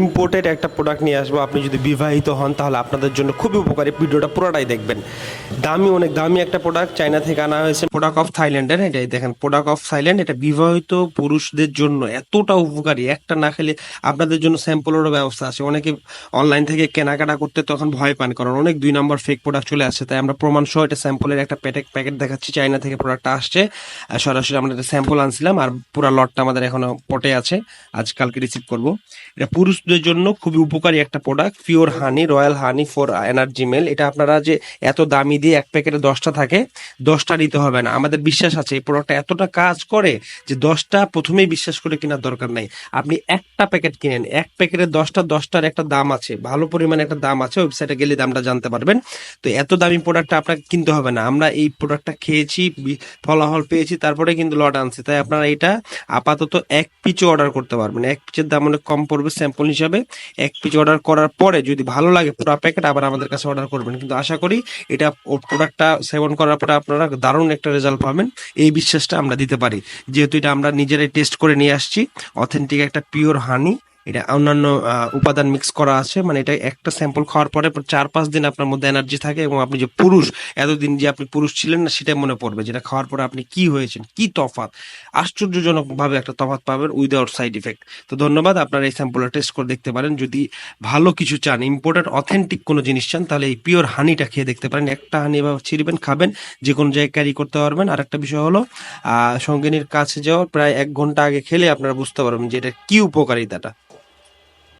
Imported একটা product নিয়ে আসব, আপনি যদি বিবাহিত হন, তাহলে আপনাদের জন্য খুবই উপকারী। ভিডিওটা পুরোটাই দেখবেন। দামি অনেক দামি একটা প্রোডাক্ট চায়না থেকে আনা হয়েছে। প্রোডাক্ট অফ থাইল্যান্ডের এটাই দেখেন প্রোডাক্ট অফ থাইল্যান্ড এটা বিবাহিত পুরুষদের জন্য এতটা উপকারী। একটা না খেলে আপনাদের জন্য স্যাম্পলেরও ব্যবস্থা আছে। অনেকে অনলাইন থেকে কেনাকাটা করতে তখন ভয় পান, কারণ অনেক দুই নম্বর ফেক প্রোডাক্ট চলে আসছে। তাই আমরা প্রমাণ সহ এটা স্যাম্পলের একটা প্যাকেট প্যাকেট দেখাচ্ছি। চায়না থেকে প্রোডাক্টটা আসছে। সরাসরি আমরা একটা স্যাম্পল আনছিলাম, আর পুরো লটটা আমাদের এখনও পটে আছে। আজ কালকে রিসিভ করব। এটা পুরুষদের জন্য খুবই উপকারী একটা product pure honey royal honey for energy male এটা আপনারা যে এত দামি দিয়ে এক প্যাকেটে দশটা থাকে, দশটা নিতে হবে না। আমাদের বিশ্বাস আছে, এই প্রোডাক্টটা এতটা কাজ করে যে দশটা প্রথমেই বিশ্বাস করে কেনার দরকার নাই। আপনি একটা প্যাকেট কিনেন, এক প্যাকেটে দশটা, দশটার একটা দাম আছে, ভালো পরিমাণে একটা দাম আছে ওয়েবসাইটে গেলে দামটা জানতে পারবেন। তো এত দামি প্রোডাক্টটা আপনাকে কিনতে হবে না। আমরা এই প্রোডাক্টটা খেয়েছি ফলাফল পেয়েছি, তারপরে কিন্তু লট আনছি। তাই আপনারা এটা আপাতত এক পিচও অর্ডার করতে পারবেন এক পিচের দাম অনেক কম পড়বে স্যাম্পল হিসাবে এক পিস অর্ডার করার পরে যদি ভালো লাগে পুরো প্যাকেট আবার আমাদের কাছে অর্ডার করবেন। কিন্তু আশা করি এটা প্রোডাক্টটা সেবন করার পরে আপনারা দারুণ একটা রেজাল্ট পাবেন। এই বিশ্বাসটা আমরা দিতে পারি। যেহেতু এটা আমরা নিজেরাই টেস্ট করে নিয়ে আসছি। অথেন্টিক একটা পিওর হানি এটা অন্যান্য উপাদান মিক্স করা আছে মানে এটা একটা স্যাম্পল খাওয়ার পরে চার পাঁচ দিন আপনার মধ্যে এনার্জি থাকে এবং আপনি যে পুরুষ, এতদিন যে আপনি পুরুষ ছিলেন না সেটা মনে পড়বে, যেটা খাওয়ার পরে আপনি কি হয়েছেন, কি তফাত আশ্চর্যজনকভাবে একটা তফাত পাবেন উইদাউট সাইড ইফেক্ট তো ধন্যবাদ, আপনারা এই স্যাম্পলটা টেস্ট করে দেখতে পারেন। যদি ভালো কিছু চান ইম্পোর্টেড অথেন্টিক কোনো জিনিস চান, তাহলে এই পিওর হানিটা খেয়ে দেখতে পারেন। একটা হানি এভাবে ছিঁড়বেন, খাবেন, যে কোনো জায়গায় ক্যারি করতে পারবেন। আর একটা বিষয় হলো সঙ্গিনীর কাছে যাওয়ার প্রায় এক ঘণ্টা আগে খেলে আপনারা বুঝতে পারবেন যে এটা কি উপকারিতাটা।